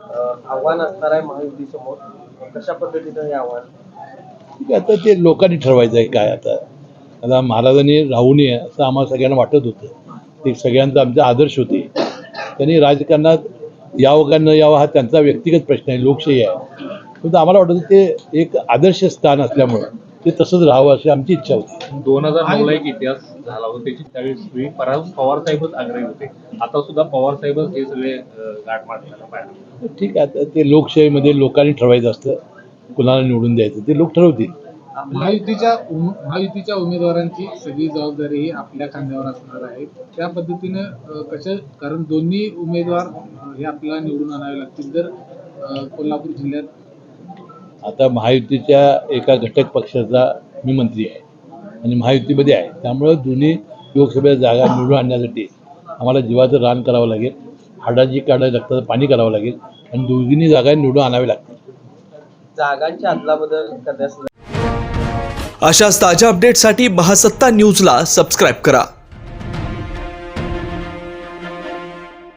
आव्हान असणार आहे महायुतीसमोर. कशा पद्धतीचं हे आव्हान? ठीक आहे, आता ते लोकांनी ठरवायचं आहे काय आता. आता महाराजांनी राहू नये असं आम्हाला सगळ्यांना वाटत होतं. ते सगळ्यांचा आमचा आदर्श होते. त्यांनी राजकारणात यावं का न यावं हा त्यांचा व्यक्तिगत प्रश्न आहे लोकशाही आहे. पण आम्हाला वाटतं ते एक आदर्श स्थान असल्यामुळं. ते तसंच राहावं अशी आमची इच्छा होती. दोन हजार नऊ ला एक इतिहास झाला होता. त्याची त्यावेळेस वेळी पराग पवार साहेबच आग्रही होते. आता सुद्धा पवार साहेबच हे सगळे गाठ मारताना पाहिजे ठीक आहे. ते लोकशाहीमध्ये लोकांनी ठरवायचं असतं. कुणाला निवडून द्यायचं ते लोक ठरवतील. महायुतीच्या महायुतीच्या उमेदवारांची सगळी जबाबदारी ही आपल्या खांद्यावर असणार आहे. त्या पद्धतीनं कशा कारण दोन्ही उमेदवार हे आपल्याला निवडून आणावे लागतील. जर कोल्हापूर जिल्ह्यात आता महायुतीच्या एका घटक पक्षाचा मी मंत्री आहे. आणि महायुतीमध्ये आहे. त्यामुळं दोन्ही लोकसभेच्या जागा निवडून आणण्यासाठी आम्हाला जीवाचं रान करावं लागेल. हाडाची काढायला लागतं पाणी करावं लागेल. आणि दोघींनी जागा निवडून आणावी लागतील. जागांच्या अदलाबदल करण्यास अशाच ताज्या अपडेटसाठी महासत्ता न्यूजला सबस्क्राईब करा.